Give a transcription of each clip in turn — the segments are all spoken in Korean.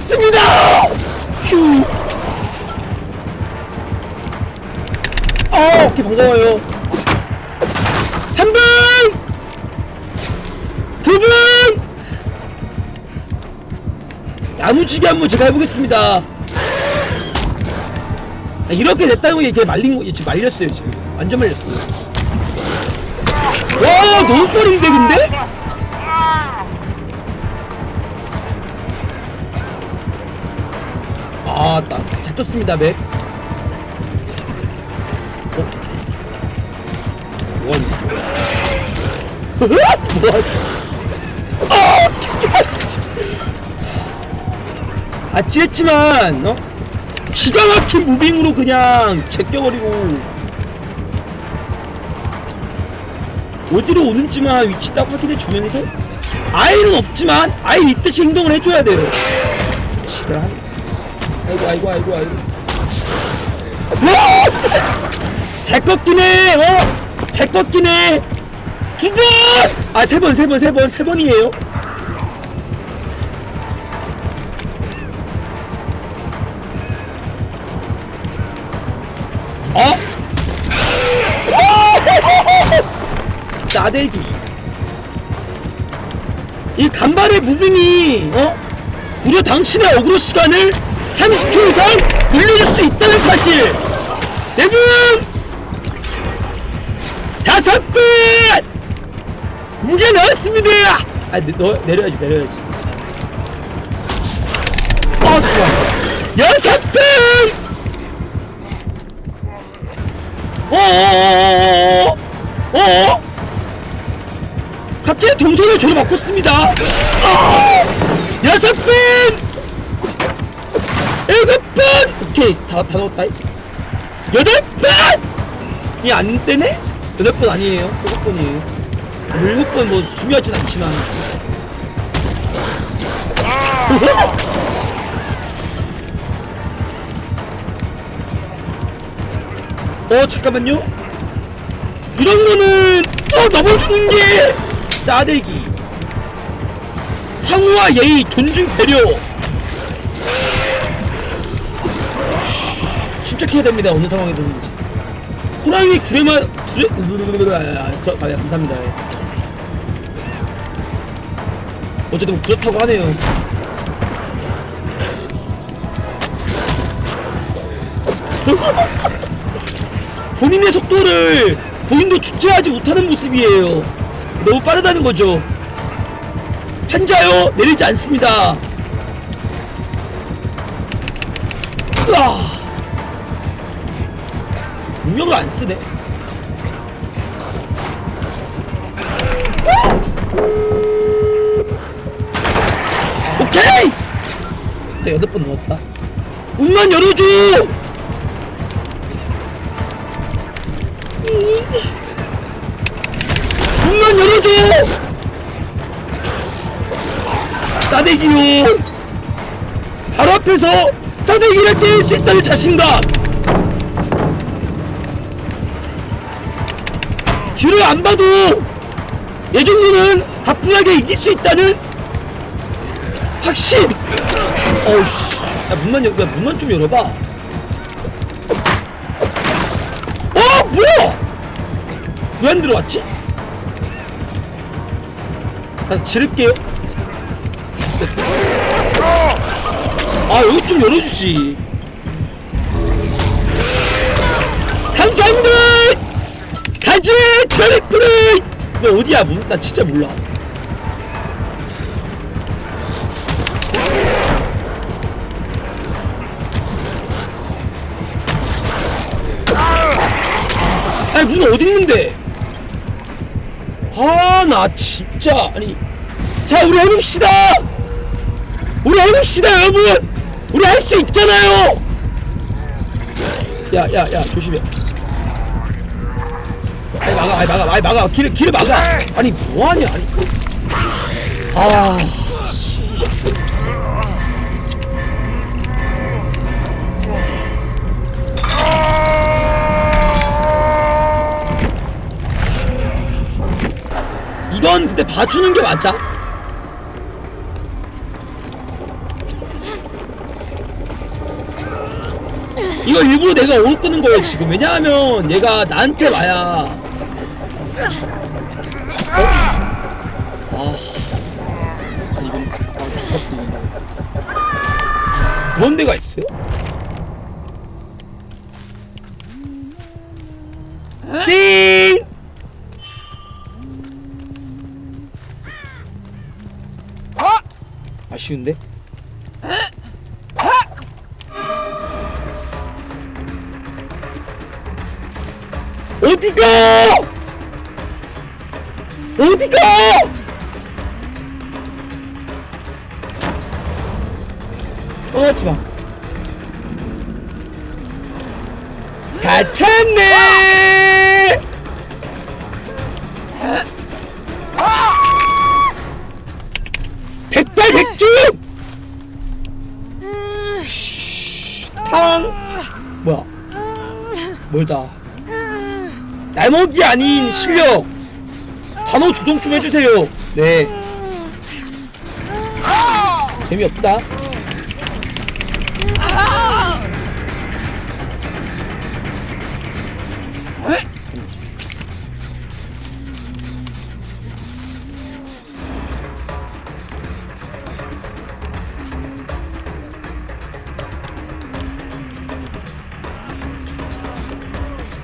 맞습니다! 휴. 아, 오케이, 반가워요. 한 분! 두 분! 야무지게 한번 제가 해보겠습니다. 아, 이렇게 됐다고 이게 말린 거, 지금 말렸어요, 지금. 완전 말렸어요. 와, 너무 뻔인데, 근데? 아, 딱, 잘 떴습니다, 맥. 어? 뭐하니? 뭐하니? 아! 아, 찌했지만, 어? 기가 막힌 무빙으로 그냥 제껴버리고. 어디로 오는지만 위치 딱 확인해 주면서 아이는 없지만 아이 있듯이 행동을 해줘야 돼요. 지랄. 아이고 아이고 아이고 아이고. 와! 잘 꺾긴 해. 어? 잘 꺾긴 해. 두 번! 아, 세 번, 세 번, 세 번, 세 번이에요. 어? 싸대기. 이 간발의 무빙이, 어? 무려 당신의 어그로 시간을 30초 이상 늘려줄 수 있다는 사실! 네 분! 다섯 분! 무게 나왔습니다! 아, 내, 너, 내려야지, 내려야지. 어, 잠깐. 여섯 분! 어어어어어어 어어 갑자기 동선을 저로 바꿨습니다 어! 여섯 분 오케이 다, 다 넣었다 여덟 분이 안 되네? 여덟 분 아니에요. 일곱 분이에요. 뭐 일곱 분뭐 중요하진 않지만. 어 잠깐만요. 이런 거는 또 넘어주는 게 싸대기. 상호와 예의 존중 배려 침착해야 됩니다 어느 상황이든지 호랑이 구레만 구레 아, 저- 아, 감사합니다 어쨌든 뭐 그렇다고 하네요 본인의 속도를 본인도 축제하지 못하는 모습이에요. 너무 빠르다는 거죠. 환자요 내리지 않습니다. 으아. 능력을 안 쓰네. 오케이. 자 여덟 번 넣었다. 문만 열어줘. 문만 열어줘! 싸대기요! 바로 앞에서 싸대기를 떼일 수 있다는 자신감! 뒤를 안 봐도 예정도는 가뿐하게 이길 수 있다는 확신! 어우씨. 야, 문만 열, 야, 문만 좀 열어봐. 어, 뭐야! 왜 안 들어왔지? 아, 지를게요. 아, 여기 좀 열어주지. 어디야? 문- 나 진짜 몰라. 아니, 문 어디 있는데? 아, 나 진짜 아니. 자, 우리 해봅시다. 우리 해봅시다, 여러분. 우리 할 수 있잖아요. 야, 야, 야, 조심해. 막아, 아니 막아, 아니 막아, 길을 길을 막아. 아니 뭐 하냐, 아니. 아. 씨. 이건 근데 봐주는 게 맞아. 이거 일부러 내가 오로 끄는 거예요 지금 왜냐하면 얘가 나한테 와야 어? 아아 그런 데가 있어요? 싱! 아쉬운데? 어디가? 어디가? 떠나지 마. 갇혔네! 백발 백중! 쉬, 탕! 뭐야? 멀다. 날먹이 아닌 실력! 단어 조정 좀 해주세요! 네. 재미없다.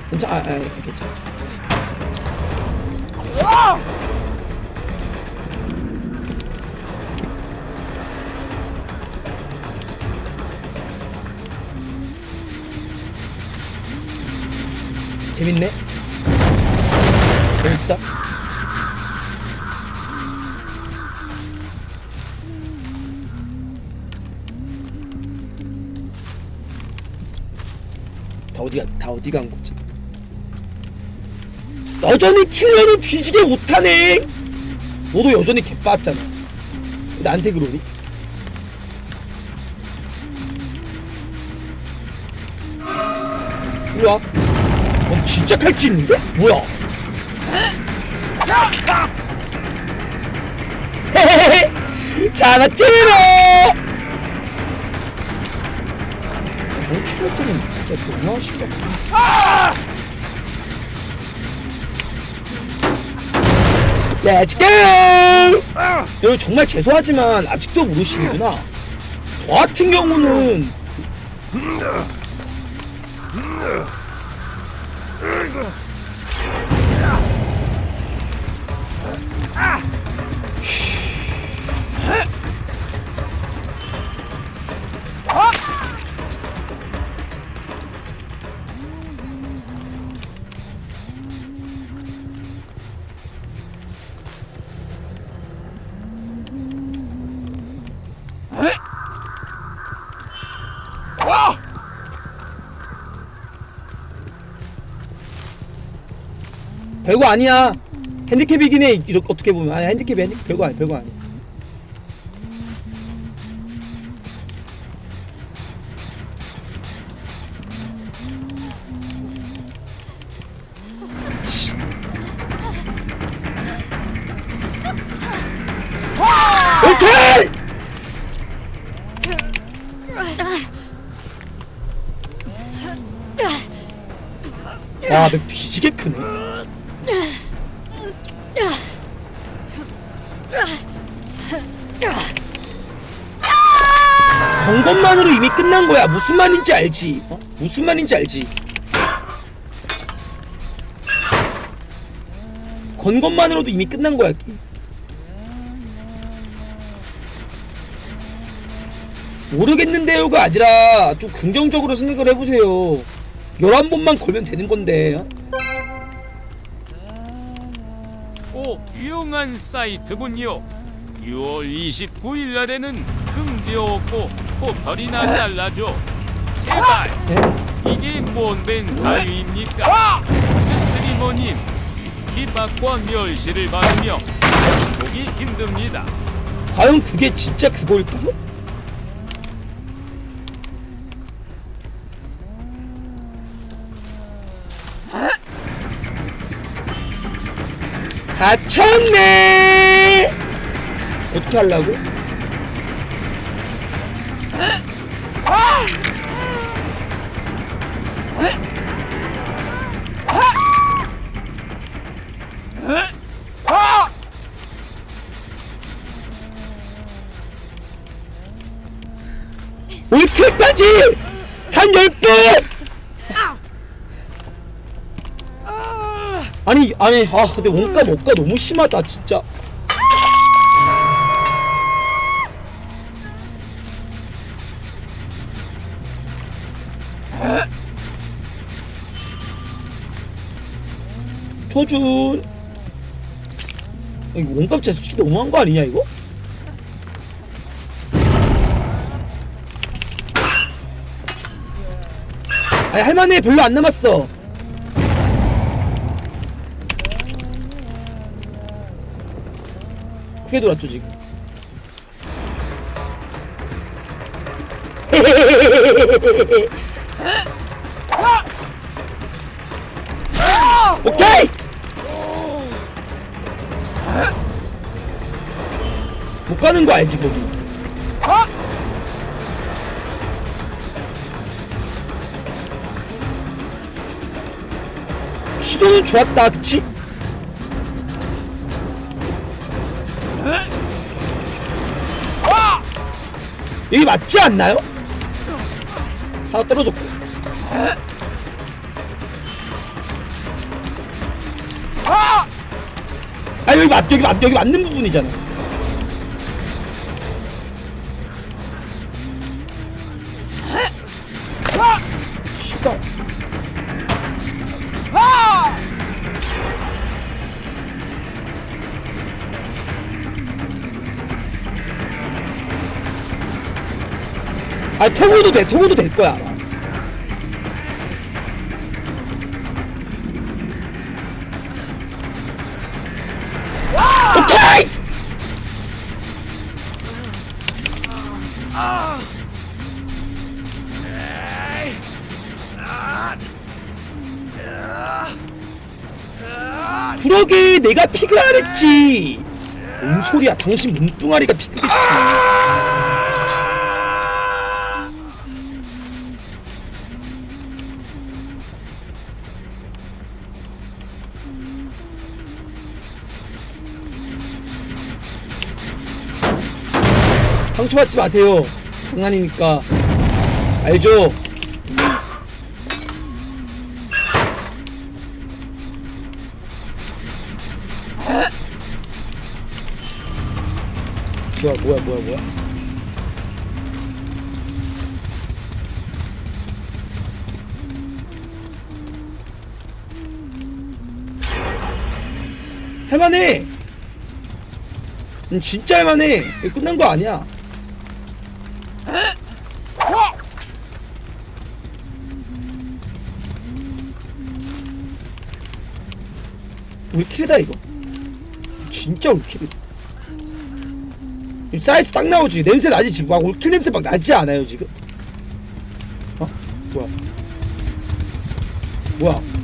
괜찮아, 아, 아, 괜찮아. 재밌네. 재밌어. 다 어디가 다 어디 간 거지? 여전히 킬러는 뒤지게 못하네. 너도 여전히 개빠았잖아. 왜 나한테 그러니? 와. 넌 진짜 칼집 있는데? 뭐야? 헤헤헤 잡았지로! 뭐 출혈증은 진짜 너무 심각해. 렛츠고! 여러분 정말 죄송하지만 아직도 모르시는구나. 저 같은 경우는 별거 아니야. 핸디캡이긴 해. 이렇게 어떻게 보면 아니 핸디캡이 핸디 별거 아니 별거 아니야. 와, 맵 뒤지게 크네. 건 것만으로 이미 끝난 거야. 무슨 말인지 알지? 어? 무슨 말인지 알지? 건 것만으로도 이미 끝난 거야. 모르겠는데요가 아니라 좀 긍정적으로 생각을 해보세요. 11번만 걸면 되는 건데. 어? 오, 유용한 사이트군요. 6월 29일 날에는 금지었고 포털이나 잘라줘. 제발 네? 이게 뭔벤 사유입니까? 스트리머님 비박과 멸시를 받으며 보기 힘듭니다. 과연 그게 진짜 그걸까 갇혔네! 어떻게 하려고? 올킬까지 단 10분! 아니 아 근데 원가 원가 너무 심하다 진짜. 초준. 이거 원값 진짜 솔직히 너무한 거 아니냐 이거? 아니 할만해. 별로 안 남았어 크게 돌았죠 지금. 오케이! 못 가는 거 알지 거기? 시도는 좋았다 그치? 여기 맞지 않나요? 하나 떨어졌고. 아 여기 맞 여기 맞 여기 맞는 부분이잖아 아 통호도 돼 통호도 될 거야. 오케이! 그러게 내가 했지. 뭔 소리야 당신 몸뚱아리가 했지 상처받지 마세요. 장난이니까. 알죠? 뭐야 뭐야 뭐야 뭐야? 할만해! 음, 진짜 할만해! 끝난 거 아니야 울킬이다 이거. 진짜 이 사이즈 딱 나오지. 냄새 나지 지금. 막 올킬 냄새 막 나지 않아요 지금? 어? 뭐야? 뭐야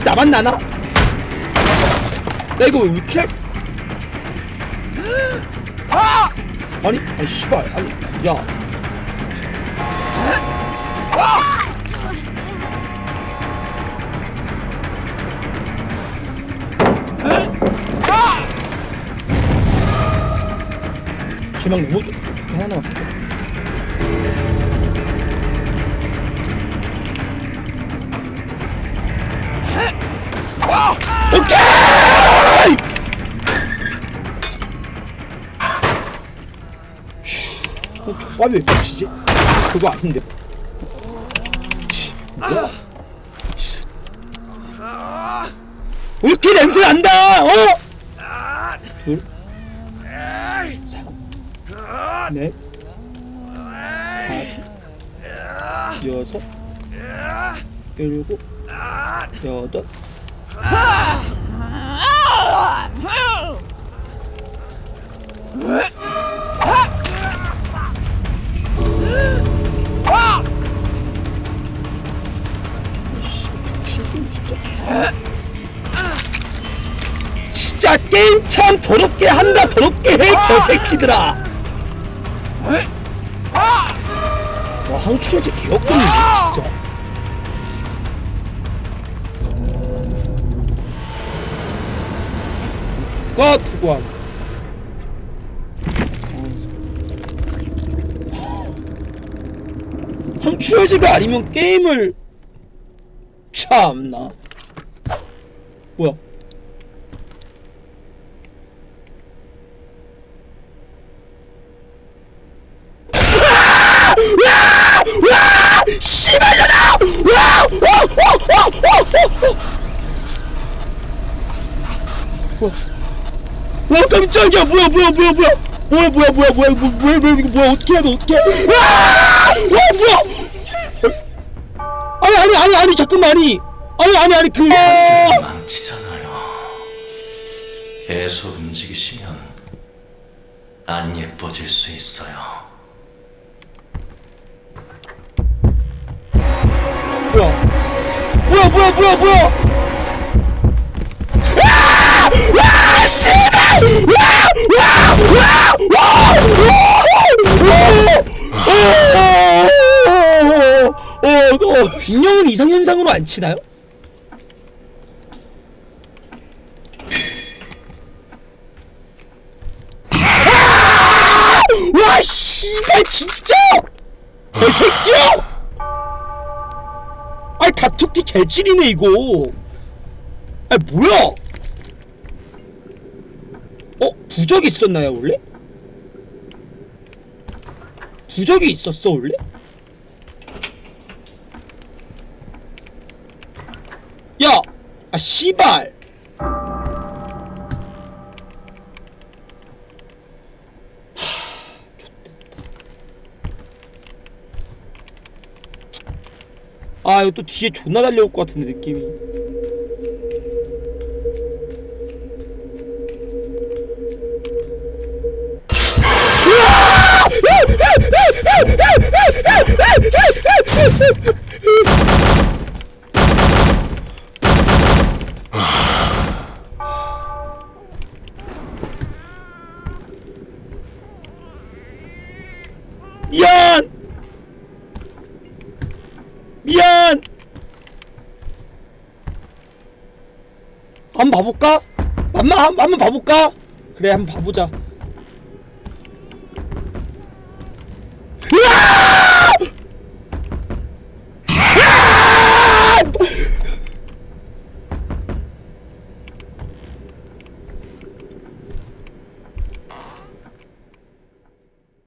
혹시 나만 나나? 나 이거 왜 올킬 아니 아니 씨발. 아니 야. 주막 너무 좋 하나 남았 어, 족밥이 왜 빡치지? 그거 아닌데. 왜 이렇게 냄새 난다? 어? 둘, 셋, 넷, 다섯, 여섯, 일곱, 여덟, 진짜 게임 참 더럽게 한다 더럽게 해 개새끼들아. 와 항출해지 개역군이네 진짜. 누가 투구한 항출해지가 아니면 게임을 참나 뭐야! 와! 와! 깜짝이야 뭐야 뭐야 뭐야 뭐야 뭐야 뭐야 뭐야 뭐야 뭐, 뭐야 뭐야 이거 뭐야 어떻게 해야 돼 어떻게 해? 와! 와 뭐야 아니 아니 아니 아니 잠깐만 아니 아니 아니 아니 그 망치잖아요. 계속 움직이시면 안 예뻐질 수 있어요. 뭐야 뭐야 뭐야 뭐야 뭐야 아! 씨발! 어, 어, 인형은 이상현상으로 안 치나요? 아! 와 씨발 진짜! 개새끼야! 아이 다툭티 개질이네 이거 아 뭐야 어? 부적이 있었나요 원래? 부적이 있었어 원래? 야! 아 씨발 아 이거 또 뒤에 존나 달려올 것 같은데 느낌이 미안 미안 한번 봐볼까? 한- 한번 봐볼까? 그래 한번 봐보자